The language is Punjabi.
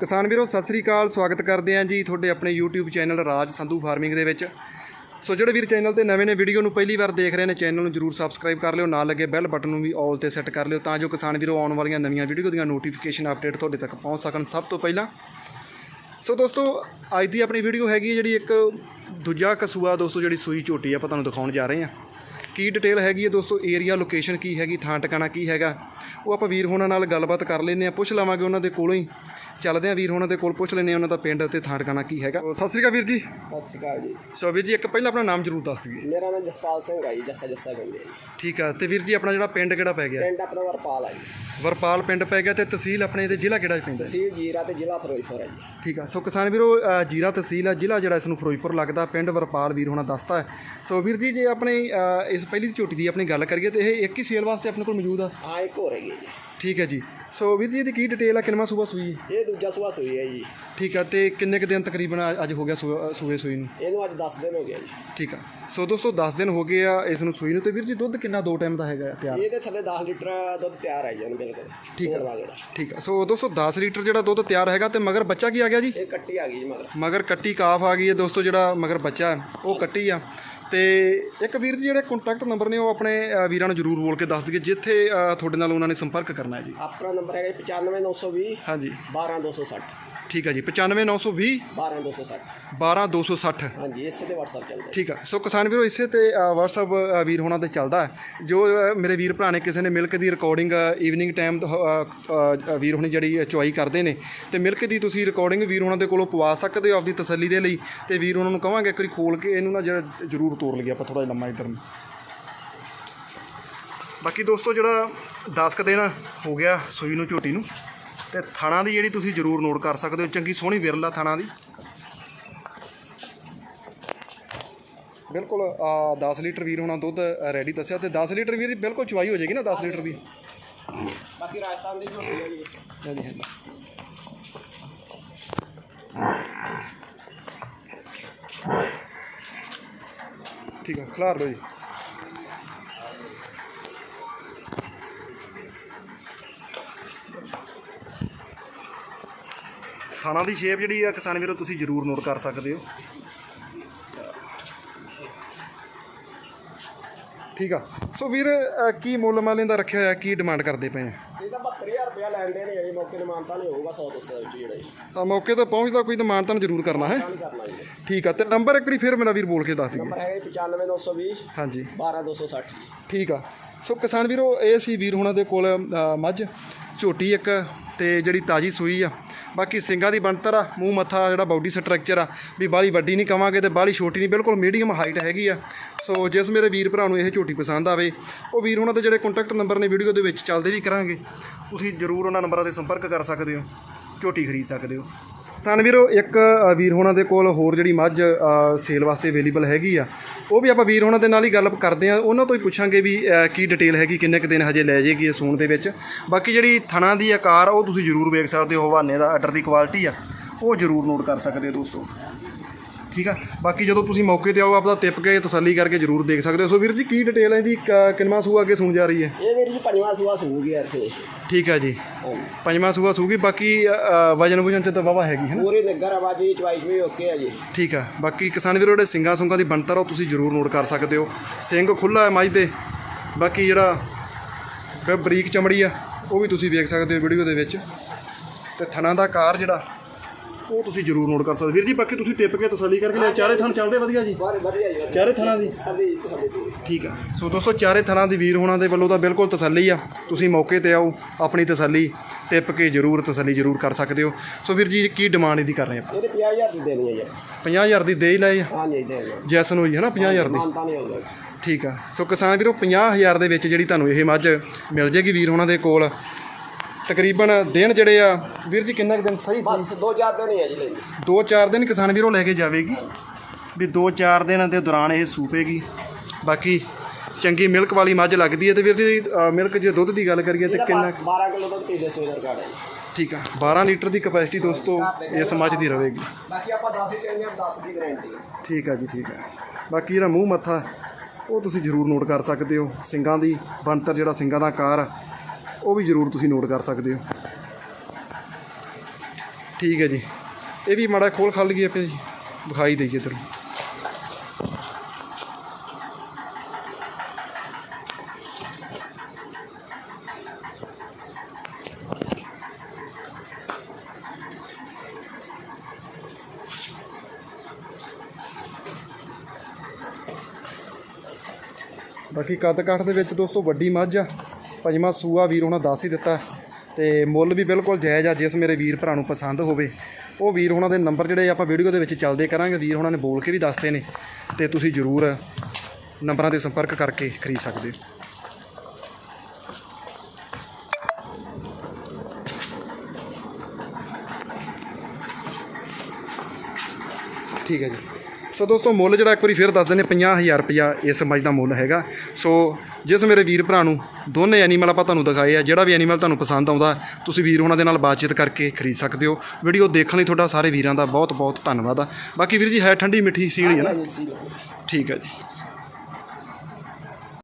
ਕਿਸਾਨ ਵੀਰੋ, ਸਤਿ ਸ੍ਰੀ ਅਕਾਲ, ਸਵਾਗਤ ਕਰਦੇ ਆਂ ਜੀ ਤੁਹਾਡੇ ਆਪਣੇ YouTube channel Raj Sandhu farming ਦੇ ਵਿੱਚ। ਸੋ ਜਿਹੜੇ ਵੀਰ ਚੈਨਲ ਤੇ ਨਵੇਂ ਨੇ, ਵੀਡੀਓ ਨੂੰ ਪਹਿਲੀ ਵਾਰ ਦੇਖ ਰਹੇ ਨੇ, ਚੈਨਲ ਨੂੰ ਜਰੂਰ ਸਬਸਕ੍ਰਾਈਬ ਕਰ ਲਿਓ, ਨਾਲ ਲੱਗੇ ਬੈਲ ਬਟਨ ਨੂੰ ਵੀ ਆਲ ਤੇ ਸੈੱਟ ਕਰ ਲਿਓ, ਤਾਂ ਜੋ ਕਿਸਾਨ ਵੀਰੋ ਆਉਣ ਵਾਲੀਆਂ ਨਵੀਆਂ ਵੀਡੀਓ ਦੀਆਂ ਨੋਟੀਫਿਕੇਸ਼ਨ ਅਪਡੇਟ ਤੁਹਾਡੇ ਤੱਕ ਪਹੁੰਚ ਸਕਣ ਸਭ ਤੋਂ ਪਹਿਲਾਂ। ਸੋ ਦੋਸਤੋ, ਅੱਜ ਦੀ ਆਪਣੀ ਵੀਡੀਓ ਹੈਗੀ ਹੈ ਜਿਹੜੀ ਇੱਕ ਦੂਜਾ ਕਸੂਆ ਦੋਸਤੋ, ਜਿਹੜੀ ਸੂਈ ਝੋਟੀ ਆਪਾਂ ਤੁਹਾਨੂੰ ਦਿਖਾਉਣ ਜਾ ਰਹੇ ਹਾਂ। ਕੀ ਡਿਟੇਲ ਹੈਗੀ ਹੈ ਦੋਸਤੋ ਏਰੀਆ ਲੋਕੇਸ਼ਨ ਕੀ ਹੈਗੀ ਥਾਂ ਟਿਕਾਣਾ ਕੀ ਹੈਗਾ, ਉਹ ਆਪਾਂ ਵੀਰ ਹੋਣਾ ਨਾਲ ਗੱਲਬਾਤ ਕਰ ਲੈਂਦੇ ਆ ਪੁੱਛ ਲਵਾਂਗੇ ਉਹਨਾਂ ਦੇ ਕੋਲੋਂ ਹੀ। ਚੱਲਦੇ ਆ ਵੀਰ ਹੋਣਾ ਦੇ ਕੋਲ ਪੁੱਛ ਆ ਉਹਨਾਂ ਦਾ ਪਿੰਡ ਤੇ ਥਾਂ ਟਿਕਾਣਾ ਕੀ ਹੈਗਾ। ਸਤਿ ਸ੍ਰੀ ਅਕਾਲ ਵੀਰ ਜੀ। ਸਤਿ ਸ਼੍ਰੀ ਅਕਾਲ ਜੀ। ਸੋ ਵੀਰ ਜੀ ਇੱਕ ਪਹਿਲਾਂ ਆਪਣਾ ਨਾਮ ਜ਼ਰੂਰ ਦੱਸ ਦਈਏ ਮੇਰਾ ਨਾਮ ਜਸਪਾਲ ਸਿੰਘ ਹੈ ਜੀ ਜੱਸਾ ਜੱਸਾ ਕਹਿੰਦੇ ਆ ਜੀ। ਠੀਕ ਆ ਤੇ ਵੀਰ ਜੀ ਆਪਣਾ ਜਿਹੜਾ ਪਿੰਡ ਕਿਹੜਾ ਪੈ ਗਿਆ? ਪਿੰਡ ਆਪਣਾ ਵਰਪਾਲ ਹੈ ਜੀ। ਵਰਪਾਲ ਪਿੰਡ ਪੈ ਗਿਆ ਤੇ ਤਹਿਸੀਲ ਆਪਣੇ ਤੇ ਜ਼ਿਲ੍ਹਾ ਕਿਹੜਾ ਪੈਂਦਾ ਤਹਿਸੀਲ ਜੀਰਾ ਤੇ ਜ਼ਿਲ੍ਹਾ ਫਿਰੋਜ਼ਪੁਰ ਹੈ ਜੀ। ਠੀਕ ਆ ਸੋ ਕਿਸਾਨ ਵੀਰੋ ਅ, ਜੀਰਾ ਤਹਿਸੀਲ ਆ ਜ਼ਿਲ੍ਹਾ ਜਿਹੜਾ ਇਸ ਨੂੰ ਫਿਰੋਜ਼ਪੁਰ ਲੱਗਦਾ ਪਿੰਡ ਵਰਪਾਲ ਵੀਰ ਹੋਣਾ ਦੱਸਦਾ ਹੈ। ਸੋ ਵੀਰ ਜੀ ਜੇ ਆਪਣੇ ਅ, ਇਸ ਪਹਿਲੀ ਝੋਟੀ ਦੀ ਆਪਣੀ ਗੱਲ ਕਰੀਏ ਤੇ ਇਹ ਇੱਕ ਹੀ ਸੇਲ ਵਾਸਤੇ ਆਪਣੇ ਕੋਲ ਮੌਜੂਦ ਆ? ਆ ਇੱਕ ਹੋਰ ਹੈਗੀ ਹੈ ਜੀ। ਠੀਕ ਹੈ ਜੀ। ਸੋ ਵੀਰ ਜੀ ਇਹਦੀ ਕੀ ਡਿਟੇਲ ਆ? ਕਿੰਨਵਾਂ ਸੂਬਾ ਸੂਈ? ਹੈ? ਇਹ ਦੂਜਾ ਸੁਭਾ ਸੂਈ ਹੈ ਜੀ। ਠੀਕ ਆ ਤੇ ਕਿੰਨੇ ਕੁ ਦਿਨ ਤਕਰੀਬਨ ਅੱਜ ਹੋ ਗਿਆ ਸੂਆ- ਸੂਏ ਸੂਈ ਨੂੰ? ਇਹਨੂੰ ਅੱਜ 10 ਦਿਨ ਹੋ ਗਿਆ ਜੀ। ਠੀਕ ਆ। ਸੋ ਦੋਸਤੋ 10 ਦਿਨ ਹੋ ਗਏ ਆ ਇਸ ਨੂੰ ਸੂਈ ਨੂੰ ਤੇ ਵੀਰ ਜੀ ਦੁੱਧ ਕਿੰਨਾ ਦੋ ਟਾਈਮ ਦਾ ਹੈਗਾ ਤਿਆਰ? ਇਹਦੇ ਥੱਲੇ 10 ਲੀਟਰ ਦੁੱਧ ਤਿਆਰ ਹੈ ਜੀ ਇਹਨੂੰ ਬਿਲਕੁਲ। ਠੀਕ ਹੈ। ਜਿਹੜਾ। ਠੀਕ ਆ। ਸੋ ਦੋਸਤੋ 10 ਲੀਟਰ ਜਿਹੜਾ ਦੁੱਧ ਤਿਆਰ ਹੈਗਾ ਤੇ ਮਗਰ ਬੱਚਾ ਕੀ ਆ ਗਿਆ ਜੀ? ਇਹ ਕੱਟੀ ਆ ਗਈ ਜੀ ਮਗਰ। ਮਗਰ ਕੱਟੀ ਕਾਫ ਆ ਗਈ ਹੈ ਦੋਸਤੋ ਜਿਹੜਾ ਮਗਰ ਬੱਚਾ ਹੈ, ਉਹ ਕੱਟੀ ਆ। ਤੇ ਇੱਕ ਵੀਰ ਜੀ ਜਿਹੜੇ ਕੰਟੈਕਟ ਨੰਬਰ ਨੇ ਉਹ ਆਪਣੇ ਅ, ਵੀਰਾਂ ਨੂੰ ਜਰੂਰ ਬੋਲ ਕੇ ਦੱਸ ਦਈਏ ਜਿੱਥੇ ਅ, ਤੁਹਾਡੇ ਨਾਲ ਉਹਨਾਂ ਨੇ ਸੰਪਰਕ ਕਰਨਾ ਹੈ ਜੀ। ਆਪਣਾ ਨੰਬਰ ਹੈਗਾ ਜੀ 95920 ਹਾਂਜੀ। 12260 ਠੀਕ ਹੈ ਜੀ 95920 12260 12260 ਹਾਂਜੀ ਇਸੇ ਤੇ WhatsApp ਚੱਲਦਾ ਠੀਕ ਆ ਸੋ ਕਿਸਾਨ ਵੀਰੋ ਇਸੇ ਤੇ WhatsApp ਵੀਰ ਹੋਣਾ ਤੇ ਚੱਲਦਾ ਜੋ ਮੇਰੇ ਵੀਰ ਭਰਾ ਨੇ ਕਿਸੇ ਨੇ ਮਿਲਕ ਦੀ ਰਿਕਾਰਡਿੰਗ ਈਵਨਿੰਗ ਟਾਈਮ ਵੀਰ ਹੋਣੀ ਜਿਹੜੀ ਚੁਆਈ ਕਰਦੇ ਨੇ ਤੇ ਮਿਲਕ ਦੀ ਤੁਸੀਂ ਰਿਕਾਰਡਿੰਗ ਵੀਰ ਹੋਣਾ ਦੇ ਕੋਲੋਂ ਪਵਾ ਸਕਦੇ ਹੋ ਆਪਦੀ ਤਸੱਲੀ ਦੇ ਲਈ ਤੇ ਵੀਰ ਉਹਨਾਂ ਨੂੰ ਕਵਾਂਗੇ ਇੱਕ ਵਾਰੀ ਖੋਲ ਕੇ ਇਹਨੂੰ ਨਾ ਜਿਹੜਾ ਜ਼ਰੂਰ ਤੋੜ ਲਈਏ ਆਪਾਂ ਥੋੜਾ ਜਿਹਾ ਲੰਮਾ ਇੱਧਰ ਨੂੰ। ਬਾਕੀ ਦੋਸਤੋ ਜਿਹੜਾ 10 ਕ ਦਿਨ ਹੋ ਗਿਆ ਸੂਈ ਨੂੰ ਝੋਟੀ ਨੂੰ ਤੇ ਥਾਣਾ ਦੀ ਜਿਹੜੀ ਤੁਸੀਂ ਜ਼ਰੂਰ ਨੋਟ ਕਰ ਸਕਦੇ ਹੋ ਚੰਗੀ ਸੋਹਣੀ ਵਿਰਲਾ ਥਾਣਾ ਦੀ। ਬਿਲਕੁਲ ਆ 10 ਲੀਟਰ ਵੀਰ ਹੋਣਾ ਦੁੱਧ ਰੈਡੀ ਦੱਸਿਆ ਤੇ 10 ਲੀਟਰ ਵੀਰ ਦੀ ਬਿਲਕੁਲ ਚੁਆਈ ਹੋ ਜਾਏਗੀ ਨਾ 10 ਲੀਟਰ ਦੀ। ਬਾਕੀ ਰਾਜਸਥਾਨ ਦੀ ਝੋਟੀ ਹੈ ਜੀ। ਹਾਂਜੀ ਹਾਂਜੀ। ਠੀਕ ਹੈ ਖਿਲਾਰ ਲਓ ਜੀ। ਥਾਣਾ ਦੀ ਸ਼ੇਪ ਜਿਹੜੀ ਆ ਕਿਸਾਨ ਵੀਰੋ ਤੁਸੀਂ ਜ਼ਰੂਰ ਨੋਟ ਕਰ ਸਕਦੇ ਹੋ। ਠੀਕ ਆ। ਸੋ ਵੀਰ ਅ, ਕੀ ਮੁੱਲ ਮਾਲੇ ਦਾ ਰੱਖਿਆ ਹੋਇਆ ਕੀ ਡਿਮਾਂਡ ਕਰਦੇ ਪਏ ਆ? ਇਹ ਤਾਂ 72000 ਰੁਪਇਆ ਲੈਂਦੇ ਨੇ ਜੀ ਮੌਕੇ ਤੇ ਮਾਨਤਾ ਨਹੀਂ ਹੋਊਗਾ 100 ਤੋਂ ਸੌ ਵਿੱਚ ਜਿਹੜਾ। ਜੀ ਤਾਂ ਮੌਕੇ ਤੇ ਪਹੁੰਚਦਾ ਕੋਈ ਤਾਂ ਮਾਨਤਾਨ ਜ਼ਰੂਰ ਕਰਨਾ ਹੈ? ਨਹੀਂ ਕਰਨਾ ਜੀ। ਠੀਕ ਆ ਤੇ ਨੰਬਰ ਇੱਕ ਵਾਰੀ ਫਿਰ ਮੇਰਾ ਵੀਰ ਬੋਲ ਕੇ ਦੱਸ ਦਈਏ ਨੰਬਰ ਹੈਗਾ ਜੀ 95920 ਹਾਂਜੀ। 12260 ਠੀਕ ਆ। ਸੋ ਕਿਸਾਨ ਵੀਰੋ ਇਹ ਸੀ ਵੀਰ ਹੁਣਾਂ ਦੇ ਕੋਲ ਅ, ਮੱਝ ਝੋਟੀ ਇੱਕ ਤੇ ਜਿਹੜੀ ਤਾਜੀ ਸੂਈ ਆ ਬਾਕੀ ਸਿੰਘਾਂ ਦੀ ਬਣਤਰ ਆ, ਮੂੰਹ ਮੱਥਾ ਜਿਹੜਾ ਬਾਡੀ ਸਟਰਕਚਰ ਆ, ਵੀ ਬਾਲੀ ਵੱਡੀ ਨਹੀਂ ਕਵਾਂਗੇ ਤੇ ਬਾਲੀ ਛੋਟੀ ਨਹੀਂ, ਬਿਲਕੁਲ ਮੀਡੀਅਮ ਹਾਈਟ ਹੈਗੀ ਆ। ਸੋ ਜਿਸ ਮੇਰੇ ਵੀਰ ਭਰਾ ਨੂੰ ਇਹ ਝੋਟੀ ਪਸੰਦ ਆਵੇ, ਉਹ ਵੀਰ ਉਹਨਾਂ ਦੇ ਜਿਹੜੇ ਕੰਟੈਕਟ ਨੰਬਰ ਨੇ ਵੀਡੀਓ ਦੇ ਵਿੱਚ ਚੱਲਦੇ ਵੀ ਕਰਾਂਗੇ। ਤੁਸੀਂ ਜਰੂਰ ਉਹਨਾਂ ਨੰਬਰਾਂ ਤੇ ਸੰਪਰਕ ਕਰ ਸਕਦੇ ਹੋ, ਝੋਟੀ ਖਰੀਦ ਸਕਦੇ ਹੋ। ਸਨ ਵੀਰੋ ਇੱਕ ਵੀਰ ਹੋਣਾ ਦੇ ਕੋਲ ਹੋਰ ਜਿਹੜੀ ਮੱਝ ਸੇਲ ਵਾਸਤੇ ਅਵੇਲੇਬਲ ਹੈਗੀ ਆ ਉਹ ਵੀ ਆਪਾਂ ਵੀਰ ਹੋਣਾ ਦੇ ਨਾਲ ਹੀ ਗੱਲ ਕਰਦੇ ਆ। ਉਹਨਾਂ ਤੋਂ ਹੀ ਪੁੱਛਾਂਗੇ ਵੀ ਕੀ ਡਿਟੇਲ ਹੈਗੀ ਕਿੰਨੇ ਕੁ ਦਿਨ ਹਜੇ ਲੈ ਜਾਏਗੀ ਇਹ ਸੂਣ ਦੇ ਵਿੱਚ। ਬਾਕੀ ਜਿਹੜੀ ਥਣਾ ਦੀ ਆਕਾਰ ਆ, ਉਹ ਤੁਸੀਂ ਜ਼ਰੂਰ ਵੇਖ ਸਕਦੇ ਹੋ ਹਵਾਨੇ ਦਾ ਆਰਡਰ ਦੀ ਕੁਆਲਿਟੀ ਆ ਉਹ ਜ਼ਰੂਰ ਨੋਟ ਕਰ ਸਕਦੇ ਹੋ ਦੋਸਤੋ। ਠੀਕ ਆ? ਬਾਕੀ ਜਦੋਂ ਤੁਸੀਂ ਮੌਕੇ ਤੇ ਆਓ ਆਪਦਾ ਟਿਪ ਕੇ ਤਸੱਲੀ ਕਰਕੇ ਜ਼ਰੂਰ ਦੇਖ ਸਕਦੇ ਹੋ। ਸੋ ਵੀਰ ਜੀ ਕੀ ਡਿਟੇਲ ਹੈ ਇਹਦੀ? ਕ- ਕਿੰਨਵਾਂ ਸੂਆ ਅੱਗੇ ਸੁਣ ਜਾ ਰਹੀ ਹੈ? ਇਹ ਵੀਰ ਜੀ ਪੰਜਵਾਂ ਸੂਆ ਸੂਗੀ ਯਾਰ ਫੇ ਠੀਕ ਆ ਜੀ। ਪੰਜਵਾਂ ਸੂਆ ਸੂਗੀ ਬਾਕੀ ਵਜਨ ਵੁਜਨ ਤੇ ਤਾਂ ਵਾਵਾ ਹੈਗੀ ਹੈ ਨਾ? ਪੂਰੀ ਨਿੱਗਰ ਆਵਾਜ਼ੀ ਚਵਾਈ ਵੀ ਓਕੇ ਹੈ ਜੀ। ਠੀਕ ਆ। ਬਾਕੀ ਕਿਸਾਨ ਵੀਰੋ ਜਿਹੜੇ ਸਿੰਗਾ ਸੁੰਗਾ ਦੀ ਬਣਤਰ ਉਹ ਤੁਸੀਂ ਜ਼ਰੂਰ ਨੋਟ ਕਰ ਸਕਦੇ ਹੋ। ਸਿੰਘ ਖੁੱਲਾ ਹੈ ਮੱਝ ਦੇ ਬਾਕੀ ਜਿਹੜਾ ਬ- ਬਰੀਕ ਚਮੜੀ ਆ ਉਹ ਵੀ ਤੁਸੀਂ ਵੇਖ ਸਕਦੇ ਹੋ ਵੀਡੀਓ ਦੇ ਵਿੱਚ। ਤੇ ਥਣਾ ਦਾ ਆਕਾਰ ਜਿਹੜਾ ਉਹ ਤੁਸੀਂ ਜ਼ਰੂਰ ਨੋਟ ਕਰ ਸਕਦੇ। ਵੀਰ ਜੀ ਬਾਕੀ ਤੁਸੀਂ ਟਿਪ ਕੇ ਤਸੱਲੀ ਕਰਕੇ ਲਿਆ ਚਾਰੇ ਥਣ ਚੱਲਦੇ ਵਧੀਆ ਜੀ? ਬਾਰੇ ਵਧੀਆ ਜੀ ਚਾਰੇ ਥਣਾਂ ਦੀ? ਸਭੀ ਸਭੀ ਪੂਰੀ ਠੀਕ ਆ। ਸੋ ਦੋਸਤੋ ਚਾਰੇ ਥਣਾਂ ਦੀ ਵੀਰ ਹੋਣਾ ਦੇ ਵੱਲੋਂ ਤਾਂ ਬਿਲਕੁਲ ਤਸੱਲੀ ਆ। ਤੁਸੀਂ ਮੌਕੇ ਤੇ ਆਓ ਆਪਣੀ ਤਸੱਲੀ ਟਿਪ ਕੇ ਜ਼ਰੂਰ ਤਸੱਲੀ ਜ਼ਰੂਰ ਕਰ ਸਕਦੇ ਹੋ। ਸੋ ਵੀਰ ਜੀ ਕੀ ਡਿਮਾਂਡ ਇਹਦੀ ਕਰ ਰਹੇ ਆਪਾਂ? ਇਹਦੇ 50000 ਦੀ ਦੇਣੀ ਹੈ ਜੀ। 50000 ਦੀ ਦੇ ਹੀ ਲਏ ਆ? ਹਾਂ ਜੀ ਦੇ ਦਿਓ। ਜੈਸਨ ਹੋਈ ਹੈ ਨਾ 50000 ਦੀ? ਮਾਨਤਾ ਨਹੀਂ ਹੋਊਗਾ ਠੀਕ ਆ। ਸੋ ਕਿਸਾਨ ਵੀਰੋ 50000 ਦੇ ਵਿੱਚ ਜਿਹੜੀ ਤੁਹਾਨੂੰ ਇਹ ਮੱਝ ਮਿਲ ਜੇਗੀ ਵੀਰ ਉਹਨਾਂ ਦੇ ਕੋਲ ਤਕਰੀਬਨ ਦਿਨ ਜਿਹੜੇ ਆ ਵੀਰ ਜੀ ਕਿੰਨਾ ਕੁ ਦਿਨ ਸਹੀ ਬਸ ਦੋ ਚਾਰ ਦਿਨ ਹੀ ਹੈ ਜੀ ਦੋ ਚਾਰ ਦਿਨ ਕਿਸਾਨ ਵੀਰੋ ਲੈ ਕੇ ਜਾਵੇਗੀ। ਵੀ ਦੋ ਚਾਰ ਦਿਨ ਦੇ ਦੌਰਾਨ ਇਹ ਸੂਪੇਗੀ। ਬਾਕੀ ਚੰਗੀ ਮਿਲਕ ਵਾਲੀ ਮੱਝ ਲੱਗਦੀ ਹੈ ਤੇ ਵੀਰ ਜੀ ਅ, ਮਿਲਕ ਜੇ ਦੁੱਧ ਦੀ ਗੱਲ ਕਰੀਏ ਤੇ ਕਿੰਨਾ 12 ਕਿਲੋ ਤੱਕ ਤੀਜੇ ਸੂਏ ਦਾ ਰਿਕਾਰਡ ਹੈ ਜੀ। ਠੀਕ ਆ 12 ਲੀਟਰ ਦੀ ਕਪੈਸਿਟੀ ਦੋਸਤੋ ਇਸ ਮੱਝ ਦੀ ਰਹੇਗੀ। ਬਾਕੀ ਆਪਾਂ 10 ਹੀ ਕਹਿੰਦੇ ਆ 10 ਦੀ ਗਾਰੰਟੀ ਹੈ। ਠੀਕ ਆ ਜੀ ਠੀਕ ਆ। ਬਾਕੀ ਜਿਹੜਾ ਮੂੰਹ ਮੱਥਾ ਉਹ ਤੁਸੀਂ ਜ਼ਰੂਰ ਨੋਟ ਕਰ ਸਕਦੇ ਹੋ। ਸਿੰਗਾਂ ਦੀ ਬਣਤਰ ਜਿਹੜਾ ਸਿੰਗਾਂ ਦਾ ਆਕਾਰ ਆ ਉਹ ਵੀ ਜ਼ਰੂਰ ਤੁਸੀਂ ਨੋਟ ਕਰ ਸਕਦੇ ਹੋ। ਠੀਕ ਹੈ ਜੀ। ਇਹ ਵੀ ਮਾੜਾ ਖੋਲ ਖੱਲ ਗਈ ਆਪਾਂ ਜੀ। ਵਿਖਾਈ ਦੇਈਏ ਤੈਨੂੰ ਬਾਕੀ ਕੱਦ ਕਾਠ ਦੇ ਵਿੱਚ ਦੋਸਤੋ ਵੱਡੀ ਮੱਝ ਆ। ਪੰਜਵਾਂ ਸੂਆ ਵੀਰ ਉਹਨਾਂ ਦੱਸ ਹੀ ਦਿੱਤਾ ਤੇ ਮੁੱਲ ਵੀ ਬਿਲਕੁਲ ਜਾਇਜ਼ ਆ, ਜਿਸ ਮੇਰੇ ਵੀਰ ਭਰਾ ਨੂੰ ਪਸੰਦ ਹੋਵੇ। ਉਹ ਵੀਰ ਉਹਨਾਂ ਦੇ ਨੰਬਰ ਜਿਹੜੇ ਆਪਾਂ ਵੀਡੀਓ ਦੇ ਵਿੱਚ ਚੱਲਦੇ ਕਰਾਂਗੇ, ਵੀਰ ਉਹਨਾਂ ਨੇ ਬੋਲ ਕੇ ਵੀ ਦੱਸਦੇ ਨੇ। ਤੇ ਤੁਸੀਂ ਜ਼ਰੂਰ ਨੰਬਰਾਂ ਤੇ ਸੰਪਰਕ ਕਰਕੇ ਖਰੀਦ ਸਕਦੇ ਹੋ। ਠੀਕ ਹੈ ਜੀ। ਸੋ ਦੋਸਤੋ ਮੁੱਲ ਜਿਹੜਾ ਇੱਕ ਵਾਰੀ ਫਿਰ ਦੱਸ ਦਿੰਦੇ 50000 ਰੁਪਇਆ ਇਸ ਮੱਝ ਦਾ ਮੁੱਲ ਹੈਗਾ। ਸੋ ਜਿਸ ਮੇਰੇ ਵੀਰ ਭਰਾ ਨੂੰ ਦੋਨੇ ਐਨੀਮਲ ਆਪਾਂ ਤੁਹਾਨੂੰ ਦਿਖਾਏ ਆ ਜਿਹੜਾ ਵੀ ਐਨੀਮਲ ਤੁਹਾਨੂੰ ਪਸੰਦ ਆਉਂਦਾ ਤੁਸੀਂ ਵੀਰ ਉਹਨਾਂ ਦੇ ਨਾਲ ਬਾਤਚੀਤ ਕਰਕੇ ਖਰੀਦ ਸਕਦੇ ਹੋ। ਵੀਡੀਓ ਦੇਖਣ ਲਈ ਤੁਹਾਡਾ ਸਾਰੇ ਵੀਰਾਂ ਦਾ ਬਹੁਤ ਬਹੁਤ ਧੰਨਵਾਦ ਆ। ਬਾਕੀ ਵੀਰ ਜੀ ਹੈ ਠੰਡੀ ਮਿੱਠੀ ਸੀਲ ਹੀ ਨਾ? ਠੀਕ ਹੈ ਜੀ।